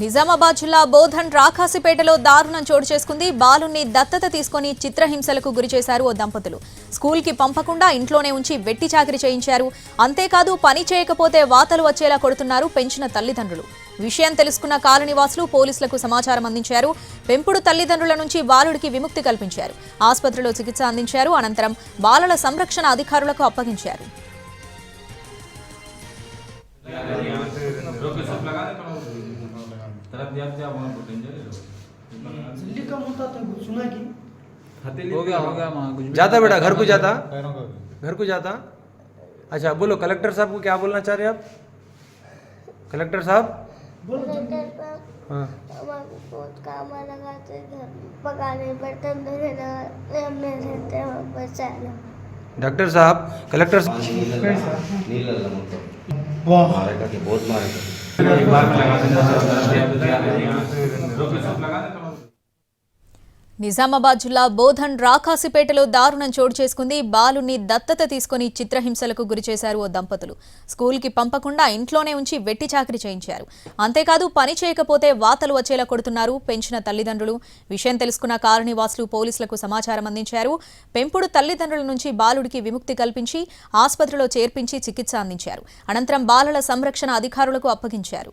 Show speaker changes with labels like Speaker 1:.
Speaker 1: నిజామాబాద్ జిల్లా బోధన్ రాకాసిపేటలో దారుణం చోటు చేసుకుంది. బాలుని దత్తత తీసుకొని చిత్రహింసలకు గురి చేశారు ఓ దంపతులు. స్కూల్కి పంపకుండా ఇంట్లోనే ఉంచి వెట్టి చాకిరి చేయించారు. అంతేకాదు పని చేయకపోతే వాతలు వచ్చేలా కొడుతున్నారు పెంచిన తల్లిదండ్రులు. విషయం తెలుసుకున్న కాలనివాసులు పోలీసులకు సమాచారం అందించారు. పెంపుడు తల్లిదండ్రుల నుంచి బాలుడికి విముక్తి కల్పించారు. ఆసుపత్రిలో చికిత్స అందించారు. అనంతరం బాలల సంరక్షణ అధికారులకు అప్పగించారు.
Speaker 2: तरफ़ है
Speaker 3: था कुछ सुना कि?
Speaker 2: हथेली हो गया हो गया कुछ
Speaker 4: जाता बेटा घर को जाता? घर को जाता? अच्छा बोलो कलेक्टर साहब को क्या बोलना चाह रहे आप? कलेक्टर साहब? हाँ। डॉक्टर साहब कलेक्टर साहब।
Speaker 3: बहुत
Speaker 5: मारे बहुत मारेगा
Speaker 2: एक बार में लगा देना
Speaker 1: నిజామాబాద్ జిల్లా బోధన్ రాకాసిపేటలో దారుణం చోటు చేసుకుంది. బాలుని దత్తత తీసుకొని చిత్రహింసలకు గురిచేశారు ఓ దంపతులు. స్కూల్కి పంపకుండా ఇంట్లోనే ఉంచి వెట్టి చాకిరి చేయించారు. అంతేకాదు పని చేయకపోతే వాతలు వచ్చేలా కొడుతున్నారు పెంచిన తల్లిదండ్రులు. విషయం తెలుసుకున్న కాలనీవాసులు పోలీసులకు సమాచారం అందించారు. పెంపుడు తల్లిదండ్రుల నుంచి బాలుడికి విముక్తి కల్పించి ఆసుపత్రిలో చేర్పించి చికిత్స అందించారు. అనంతరం బాలల సంరక్షణ అధికారులకు అప్పగించారు.